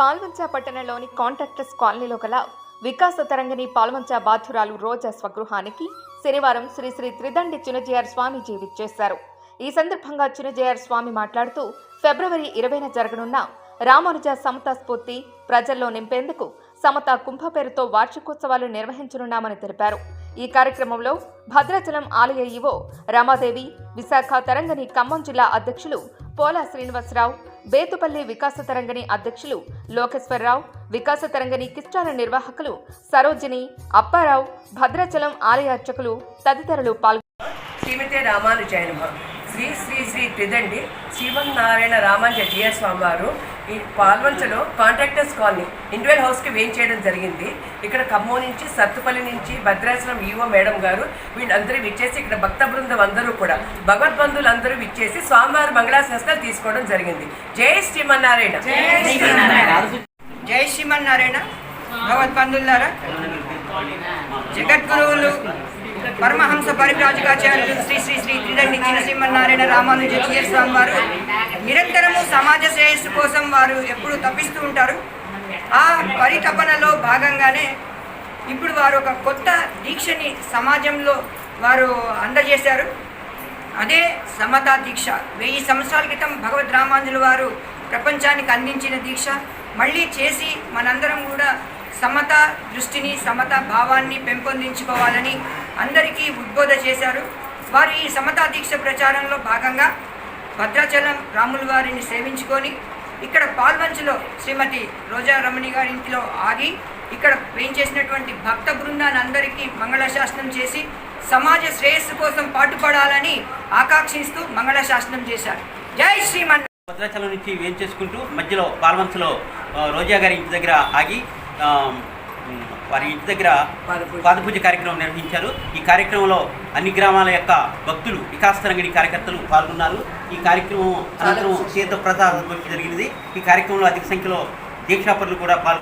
పాల్వంచ పట్టణంలోని కాంట్రాక్టర్స్ కాలనీలో గల వికాస తరంగిణి పాల్వంచ బాధురాలు రోజా స్వగృహానికి శనివారం శ్రీ శ్రీ త్రిదండి చినజయర్ స్వామీజీ విచ్చేశారు. ఈ సందర్భంగా చినజయర్ స్వామి మాట్లాడుతూ ఫిబ్రవరి ఇరవైన జరగనున్న రామానుజ సమతా స్ఫూర్తి ప్రజల్లో నింపేందుకు సమత కుంభ పేరుతో వార్షికోత్సవాలు నిర్వహించనున్నామని తెలిపారు. ఈ కార్యక్రమంలో భద్రాచలం ఆలయ ఈవో రమాదేవి విశాఖ తరంగని ఖమ్మం జిల్లా అధ్యక్షులు పోలా శ్రీనివాసరావు బేతుపల్లి వికాస తరంగని అధ్యక్షులు లోకేశ్వరరావు వికాస తరంగని కిష్టాల నిర్వాహకులు సరోజిని అప్పారావు భద్రాచలం ఆలయ అర్చకులు తదితరులు పాల్గొన్నారు శ్రీమతి రామానుజైన శ్రీ శ్రీ శ్రీ త్రిదండి శ్రీమన్నారాయణ రామానుజ జిఎస్ వారు ఈ పాల్వంచలో కాంట్రాక్టర్స్ కాలనీ ఇండివిజువల్ హౌస్కి వేయం చేయడం జరిగింది. ఇక్కడ ఖమ్మం నుంచి సత్తుపల్లి నుంచి భద్రాచలం ఈవో మేడం గారు వీళ్ళందరూ విచ్చేసి ఇక్కడ భక్త బృందం అందరూ కూడా భగవద్బంధులు అందరూ విచ్చేసి స్వామివారి మంగళాశాస్త్రాలు తీసుకోవడం జరిగింది. జై శ్రీమన్నారాయణ. జై శ్రీమన్నారాయణ. భగవద్బంధులారా జగద్గురువులు పరమహంస పరిప్రాజకాచార్యులు శ్రీ శ్రీ శ్రీ త్రిదండి శ్రీమన్నారాయణ రామానుజ జీఎస్ స్వామి వారు నిరంతరము సమాజ శ్రేయస్సు కోసం వారు ఎప్పుడు తప్పిస్తూ ఉంటారు. ఆ పరితపనలో భాగంగానే ఇప్పుడు వారు ఒక కొత్త దీక్షని సమాజంలో వారు అందజేశారు. అదే సమతా దీక్ష. వెయ్యి సంవత్సరాల క్రితం భగవద్ రామానుజుల వారు ప్రపంచానికి అందించిన దీక్ష. మళ్ళీ చేసి మనందరం కూడా సమత దృష్టిని సమత భావాన్ని పెంపొందించుకోవాలని అందరికీ ఉద్బోధ చేశారు. వారు ఈ సమతా దీక్ష ప్రచారంలో భాగంగా భద్రాచలం రాముల వారిని సేవించుకొని ఇక్కడ పాల్వంచులో శ్రీమతి రోజా రమణి గారి ఇంటిలో ఆగి ఇక్కడ వేయించేసినటువంటి భక్త బృందాన్ని అందరికీ మంగళశాసనం చేసి సమాజ శ్రేయస్సు కోసం పాటుపడాలని ఆకాంక్షిస్తూ మంగళశాసనం చేశారు. జై శ్రీమన్ భద్రాచలం నుంచి వేయించేసుకుంటూ మధ్యలో పాల్వంచలో రోజా గారి ఇంటి దగ్గర ఆగి వారి ఇంటి దగ్గర పాదపూజ. కార్యక్రమం నిర్వహించారు. ఈ కార్యక్రమంలో అన్ని గ్రామాల యొక్క భక్తులు వికాస్ తరంగిణి కార్యకర్తలు పాల్గొన్నారు. ఈ కార్యక్రమం అనంతరం తీర్థ ప్రసాద జరిగినది. ఈ కార్యక్రమంలో అధిక సంఖ్యలో దీక్షాపరులు కూడా పాల్గొన్నారు